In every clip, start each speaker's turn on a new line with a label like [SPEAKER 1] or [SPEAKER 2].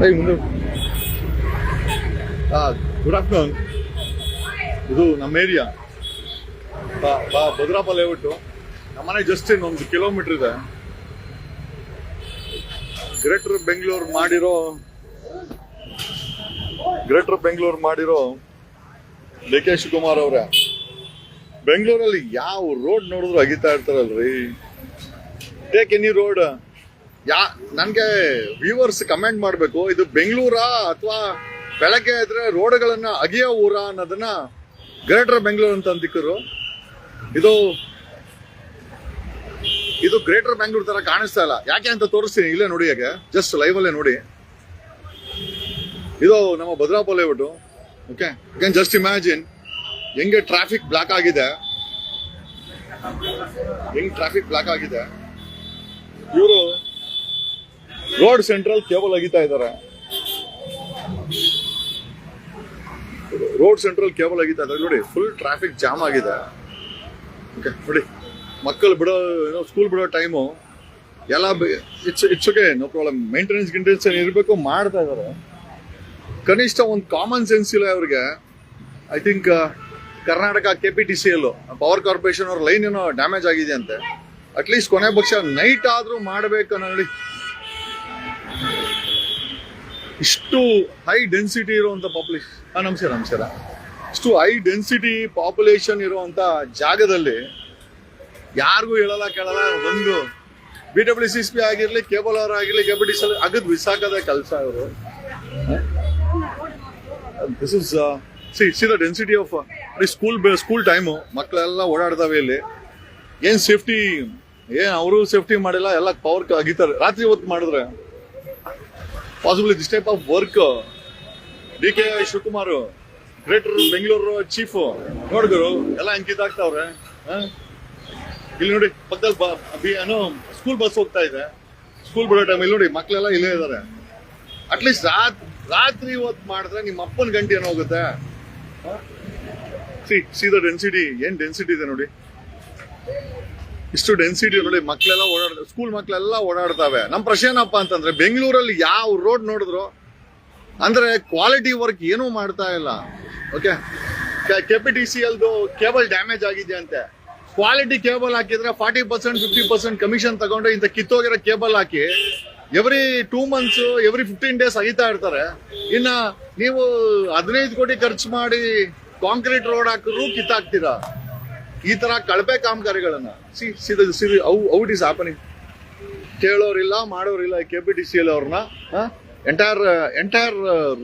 [SPEAKER 1] ಮುಂದೆ good afternoon ಇದು ನಮ್ಮ ಏರಿಯಾ ಭದ್ರಾಪ ಲೇಔಟು ನಮ್ಮನೆ ಜಸ್ಟ್ ಇನ್ನೊಂದು ಕಿಲೋಮೀಟರ್ ಇದೆ. ಗ್ರೇಟರ್ ಬೆಂಗಳೂರು ಮಾಡಿರೋ ಗ್ರೇಟರ್ ಬೆಂಗಳೂರು ಮಾಡಿರೋ ಡಿ ಕೆ ಶಿವಕುಮಾರ್ ಅವರೇ ಬೆಂಗಳೂರಲ್ಲಿ ಯಾವ ರೋಡ್ ನೋಡಿದ್ರು ಅಗಿತಾ ಇರ್ತಾರಲ್ರಿ? ಟೇಕ್ ಎನಿ ರೋಡ್ ಯಾ, ನನಗೆ ವ್ಯೂವರ್ಸ್ ಕಮೆಂಟ್ ಮಾಡಬೇಕು. ಇದು ಬೆಂಗಳೂರಾ ಅಥವಾ ಬೆಳಗ್ಗೆ ಇದ್ರೆ ರೋಡ್ಗಳನ್ನ ಅಗಿಯೋ ಊರ ಅನ್ನೋದನ್ನ ಗ್ರೇಟರ್ ಬೆಂಗಳೂರು ಅಂತ ಅಂದಿಕ್ಕರು ಇದು ಇದು ಗ್ರೇಟರ್ ಬೆಂಗಳೂರು ತರ ಕಾಣಿಸ್ತಾ ಇಲ್ಲ. ಯಾಕೆ ಅಂತ ತೋರಿಸ್ತೀನಿ ಇಲ್ಲೇ ನೋಡಿ ಯಾಕೆ ಜಸ್ಟ್ ಲೈವ್ ಅಲ್ಲೇ ನೋಡಿ. ಇದು ನಮ್ಮ Bhadrappa layout okay can just imagine ಹೆಂಗೆ ಟ್ರಾಫಿಕ್ ಬ್ಲಾಕ್ ಆಗಿದೆ. ಹೆಂಗ್ ಟ್ರಾಫಿಕ್ ಬ್ಲಾಕ್ ಆಗಿದೆ. ಇವರು ರೋಡ್ ಸೆಂಟ್ರಲ್ ಕೇಬಲ್ ಅಗಿತಾ ಇದ್ದಾರೆ. ರೋಡ್ ಸೆಂಟ್ರಲ್ ಕೇಬಲ್ ಅಗಿತಾ ಇದ್ದಾರೆ. ನೋಡಿ ಫುಲ್ ಟ್ರಾಫಿಕ್ ಜಾಮ್ ಆಗಿದೆ. ಓಕೆ ನೋಡಿ, ಮಕ್ಕಳು ಬಿಡೋ, ಏನೋ ಸ್ಕೂಲ್ ಬಿಡೋ ಟೈಮು ಎಲ್ಲ it's it's okay no problem maintenance ಗಿಂಟೆನ್ಸ್ ಇರಬೇಕು ಮಾಡ್ತಾ ಇದ್ದಾರೆ. ಕನಿಷ್ಠ ಒಂದು ಕಾಮನ್ ಸೆನ್ಸ್ ಇಲ್ಲ ಅವ್ರಿಗೆ I think Karnataka K P T C L power corporation ಅವ್ರ ಲೈನ್ ಏನೋ ಡ್ಯಾಮೇಜ್ ಆಗಿದೆ ಅಂತೆ ಅಟ್ಲೀಸ್ಟ್ ಕೊನೆ ಪಕ್ಷ ನೈಟ್ ಆದ್ರೂ ಮಾಡ್ಬೇಕನ್ನ ನೋಡಿ ಇಷ್ಟು ಹೈ ಡೆನ್ಸಿಟಿ ಇರುವಂತ ಪಾಪ್ಯುಲೇಷನ್ ಹಾ ನಮಸ್ಕಾರ ನಮಸ್ಕಾರ. ಇಷ್ಟು ಹೈ ಡೆನ್ಸಿಟಿ ಪಾಪ್ಯುಲೇಷನ್ ಇರುವಂತ ಜಾಗದಲ್ಲಿ ಯಾರಿಗೂ ಹೇಳಲ್ಲ, ಕೇಳಲ್ಲ, ಒಂದು ಬಿ ಡಬ್ಲ್ಯೂ ಸಿ ಪಿ ಆಗಿರಲಿ ಕೇಬಲ್ ಅವರ್ ಆಗಿರಲಿ ಕೆಬಿಟಿಸ್ ಅಗದ್ ಬಿಸಾಕದ ಕೆಲಸ ಅವರು this is see it's the density of school school time ಮಕ್ಕಳೆಲ್ಲ ಓಡಾಡ್ತಾವೆ ಇಲ್ಲಿ. ಏನು ಸೇಫ್ಟಿ ಏನು ಅವರು ಸೇಫ್ಟಿ ಮಾಡಿಲ್ಲ, ಎಲ್ಲ ಪವರ್ ಅಗಿತಾರೆ. ರಾತ್ರಿ ಹೊತ್ತು ಮಾಡಿದ್ರೆ possible this type of work D K Shivakumar greater Bengaluru chief ನೋಡಿದ್ರು, ಎಲ್ಲ ಅಂಕಿತಾಗ್ತಾವ್ರೆ ಇಲ್ಲಿ ನೋಡಿ, ಪಕ್ಕದಲ್ಲಿ ಸ್ಕೂಲ್ ಬಸ್ ಹೋಗ್ತಾ ಇದೆ. ಸ್ಕೂಲ್ ಬಿಡೋ ಟೈಮ್ ಇಲ್ಲಿ ನೋಡಿ ಮಕ್ಕಳೆಲ್ಲ ಇಲ್ಲೇ ಇದಾರೆ. ಅಟ್ಲೀಸ್ಟ್ ರಾತ್, ರಾತ್ರಿ ಹೊತ್ತು ಮಾಡಿದ್ರೆ ನಿಮ್ಮ ಅಪ್ಪನ ಗಂಟೆ ಏನೋ ಹೋಗುತ್ತೆ. ಸಿ ಸಿ ದ ಡೆನ್ಸಿಟಿ ಏನ್ ಡೆನ್ಸಿಟಿ ಇದೆ ನೋಡಿ. ಇಷ್ಟು ಡೆನ್ಸಿಟಿ ನೋಡಿ ಮಕ್ಕಳೆಲ್ಲ ಓಡಾಡ್ತಾರೆ ಸ್ಕೂಲ್ ಮಕ್ಕಳೆಲ್ಲ ಓಡಾಡ್ತಾವೆ. ನಮ್ಮ ಪ್ರಶ್ನೆ ಏನಪ್ಪ ಅಂತಂದ್ರೆ, ಬೆಂಗಳೂರಲ್ಲಿ ಯಾವ ರೋಡ್ ನೋಡಿದ್ರು? ಅಂದ್ರೆ ಕ್ವಾಲಿಟಿ ವರ್ಕ್ ಏನೂ ಮಾಡ್ತಾ ಇಲ್ಲ. Okay K P T C ಎಲ್ದು cable damage ಆಗಿದೆ ಅಂತೆ. ಕ್ವಾಲಿಟಿ ಕೇಬಲ್ ಹಾಕಿದ್ರೆ forty percent fifty percent commission ತಗೊಂಡು ಇಂಥ ಕಿತ್ತೋಗಿರೋ ಕೇಬಲ್ ಹಾಕಿ every two months every fifteen days ಅಗಿತಾ ಇರ್ತಾರೆ. ಇನ್ನ ನೀವು ಹದಿನೈದು ಕೋಟಿ ಖರ್ಚು ಮಾಡಿ ಕಾಂಕ್ರೀಟ್ ರೋಡ್ ಹಾಕಿದ್ರು ಕಿತ್ತಾಕ್ತೀರಾ? ಈ ತರ ಕಳಪೆ ಕಾಮಗಾರಿಗಳನ್ನ, ಸಿ ಔಟ್ ಇಸ್ ಆಪನಿಂಗ್ ಕೇಳೋರಿಲ್ಲ, ಮಾಡೋರಿಲ್ಲ K P T C L ಅವ್ರನ್ನ entire entire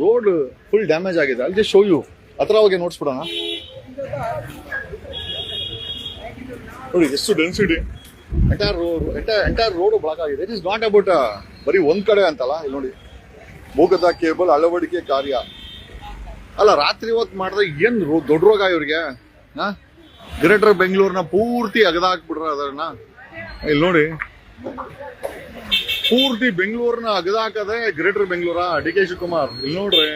[SPEAKER 1] road full damage ಆಗಿದೆ. ಅಲ್ಲಿ ಶೋ ಯು ಹತ್ರ ಹೋಗಿ ನೋಡ್ಸ್ಬಿಡೋಣ ನೋಡಿ, ಎಷ್ಟು density entire entire road block ಆಗಿದೆ. ಇಟ್ ಇಸ್ ನಾಟ್ ಅಬೌಟ್ ಬರೀ ಒಂದ್ ಕಡೆ ಅಂತಲ್ಲ, ಇಲ್ಲಿ ನೋಡಿ. ಭೂಗತ, ಕೇಬಲ್, ಅಳವಡಿಕೆ ಕಾರ್ಯ. ಅಲ್ಲ, ರಾತ್ರಿ ಹೊತ್ತು ಮಾಡಿದ್ರೆ ಏನು ದೊಡ್ಡ ರೋಗ ಇವ್ರಿಗೆ? ಹಾ ಗ್ರೇಟರ್ ಬೆಂಗಳೂರಿನ ಪೂರ್ತಿ ಅಗದಾಕ್ಬಿಟ್ರ ಅದನ್ನ. ಇಲ್ಲಿ ನೋಡಿ. ಪೂರ್ತಿ ಬೆಂಗಳೂರಿನ ಅಗದಾಕದೆ ಗ್ರೇಟರ್ ಬೆಂಗಳೂರ, ಡಿ ಕೆ ಶಿವಕುಮಾರ್. ಇಲ್ಲಿ ನೋಡ್ರಿ.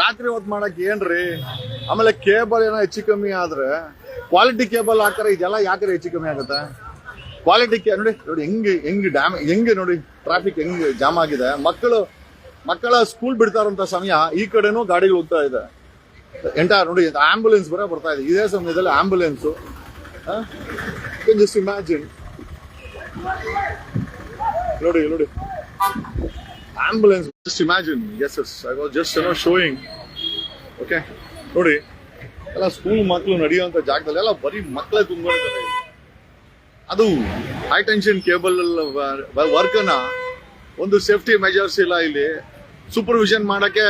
[SPEAKER 1] ರಾತ್ರಿ ಹೊತ್ತು ಮಾಡಕ್ ಏನ್ರಿ? ಆಮೇಲೆ ಕೇಬಲ್ ಏನೋ ಹೆಚ್ಚು ಕಮ್ಮಿ ಆದ್ರೆ ಕ್ವಾಲಿಟಿ ಕೇಬಲ್ ಹಾಕ್ತಾರೆ ಇದೆಲ್ಲ ಯಾಕ್ರೆ ಹೆಚ್ಚು ಕಮ್ಮಿ ಆಗುತ್ತೆ? ಕ್ವಾಲಿಟಿ ಕೇ ನೋಡಿ ನೋಡಿ, ಹೆಂಗೆ ಹೆಂಗೆ ಡ್ಯಾಮ್ ಹೆಂಗೆ ನೋಡಿ ಟ್ರಾಫಿಕ್ ಹೆಂಗೆ ಜಾಮ್ ಆಗಿದೆ. ಮಕ್ಕಳು ಮಕ್ಕಳ ಸ್ಕೂಲ್ ಬಿಡ್ತಾರಂತ ಸಮಯ ಈ ಕಡೆನೂ ಗಾಡಿಗಳು ಹೋಗ್ತಾ ಇದೆ. ಎಂಟೈರ್ ನೋಡಿ ಆಂಬುಲೆನ್ಸ್ ಬರ ಬರ್ತಾ ಇದೆ. ಇದೇ ಸಮಯದಲ್ಲಿ ಆಂಬುಲೆನ್ಸ್ ಜಸ್ಟ್ ಇಮ್ಯಾಜಿನ್ ನೋಡಿ ನೋಡಿ. Ambulance just imagine yes yes I was just ಏನೋ ಶೋಯಿಂಗ್ ಓಕೆ ನೋಡಿ, ಎಲ್ಲ ಸ್ಕೂಲ್ ಮಕ್ಕಳು ನಡೆಯುವಂತ ಜಾಗದಲ್ಲಿ ಎಲ್ಲ ಬರೀ ಮಕ್ಕಳೇ ತುಂಬಿದ್ದಾರೆ ಅದು ಹೈ ಟೆನ್ಷನ್ ಕೇಬಲ್ ವರ್ಕನ್ನ ಒಂದು ಸೇಫ್ಟಿ ಮೆಜರ್ಸ್ ಇಲ್ಲ ಇಲ್ಲಿ. ಸೂಪರ್ವಿಷನ್ ಮಾಡಕ್ಕೆ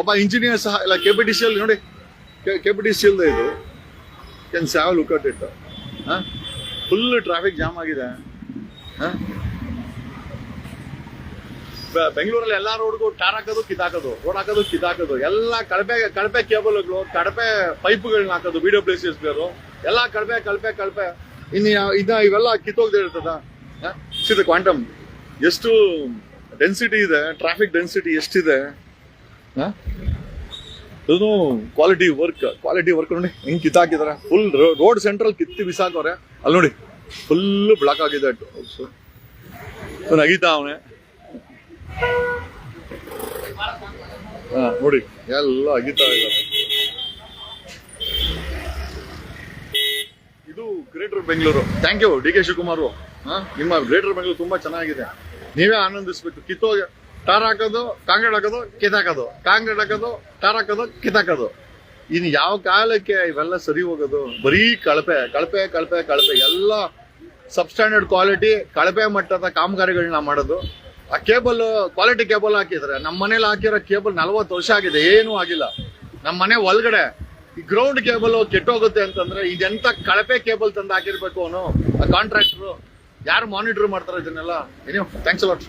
[SPEAKER 1] ಒಬ್ಬ ಇಂಜಿನಿಯರ್ ಸಹ, ಇಲ್ಲ ಕೆ ಪಿ ಡಿ ಸಿ ನೋಡಿ ಕೆ ಪಿ ಡಿ ಸಿ ಇದು. Can saw look at it full traffic jam ಆಗಿದೆ. ಹ? ಬೆಂಗಳೂರಲ್ಲಿ ಎಲ್ಲ ರೋಡ್ಗೂ ಟಾರ್ ಹಾಕೋದು ಕಿತ್ತಾಕೋದು ರೋಡ್ ಹಾಕೋದು ಕಿತ್ತಾಕೋದು ಎಲ್ಲ ಕಳಪೆ ಕಳಪೆ ಕೇಬಲ್ಗಳು ಕಳಪೆ ಪೈಪ್ಗಳನ್ನ ಹಾಕೋದು ವಿಡಿಯೋ ಪ್ಲೇಸಸ್ ಬೇರು ಎಲ್ಲ ಕಳಪೆ ಕಳಪೆ ಕಳಪೆ. ಇನ್ನು ಇದ ಇವೆಲ್ಲ ಕಿತ್ತೋಗದೆ ಇರ್ತದ. ಸಿದ ಕ್ವಾಂಟಮ್ ಎಷ್ಟು ಡೆನ್ಸಿಟಿ ಇದೆ ಟ್ರಾಫಿಕ್ ಡೆನ್ಸಿಟಿ ಎಷ್ಟಿದೆ. ಹ? ಇದು ಕ್ವಾಲಿಟಿ ವರ್ಕ್ ಕ್ವಾಲಿಟಿ ವರ್ಕ್ ನೋಡಿ ಹೆಂಗ್ ಕಿತ್ತಾಕಿದಾರೆ. ಫುಲ್ ರೋಡ್ ಸೆಂಟ್ರಲ್ ಕಿತ್ತಿ ಬಿಸಾಕವ್ರೆ ಅಲ್ಲಿ ನೋಡಿ ಫುಲ್ ಬ್ಲಾಕ್ ಆಗಿದೆ ನಗೀತಾ ಅವನೇ. ಹಾ, ನೋಡಿ, ಎಲ್ಲ ಅಗಿತಾ ಇದು greater Bengaluru thank you D K Shivakumar ನಿಮ್ಮ ಗ್ರೇಟರ್ ಬೆಂಗಳೂರು ತುಂಬಾ ಚೆನ್ನಾಗಿದೆ. ನೀವೇ ಆನಂದಿಸ್ಬೇಕು. ಕಿತ್ತೋಗಿ ಟಾರ್ ಹಾಕೋದು ಕಾಂಗ್ರೆಡ್ ಹಾಕೋದು ಕಿತ್ತಾಕೋದು ಕಾಂಗ್ರೆಡ್ ಹಾಕೋದು, ಟಾರ್ ಹಾಕೋದು ಕಿತ್ತಾಕೋದು ಇನ್ ಯಾವ ಕಾಲಕ್ಕೆ ಇವೆಲ್ಲ ಸರಿ ಹೋಗೋದು? ಬರೀ ಕಳಪೆ ಕಳಪೆ ಕಳಪೆ ಕಳಪೆ. ಎಲ್ಲ ಸಬ್ಸ್ಟ್ಯಾಂಡರ್ಡ್ ಕ್ವಾಲಿಟಿ ಕಳಪೆ ಮಟ್ಟದ ಕಾಮಗಾರಿಗಳನ್ನ ಮಾಡೋದು. ಆ ಕೇಬಲ್ ಕ್ವಾಲಿಟಿ ಕೇಬಲ್ ಹಾಕಿದ್ರೆ ನಮ್ಮ ಮನೇಲಿ ಹಾಕಿರೋ ಕೇಬಲ್ ನಲ್ವತ್ತು ವರ್ಷ ಆಗಿದೆ, ಏನೂ ಆಗಿಲ್ಲ. ನಮ್ಮ ಮನೆ ಒಳಗಡೆ ಈ ಗ್ರೌಂಡ್ ಕೇಬಲ್ ಕೆಟ್ಟೋಗುತ್ತೆ ಅಂತಂದ್ರೆ ಇದೆಂತ ಕಳಪೆ ಕೇಬಲ್ ತಂದು ಹಾಕಿರ್ಬೇಕು ಅವನು ಆ ಕಾಂಟ್ರಾಕ್ಟರ್ ಯಾರು ಮಾನಿಟರ್ ಮಾಡ್ತಾರೆ ಇದನ್ನೆಲ್ಲ. ಏನೋ ಥ್ಯಾಂಕ್ಸ್ ಅಲಾಟ್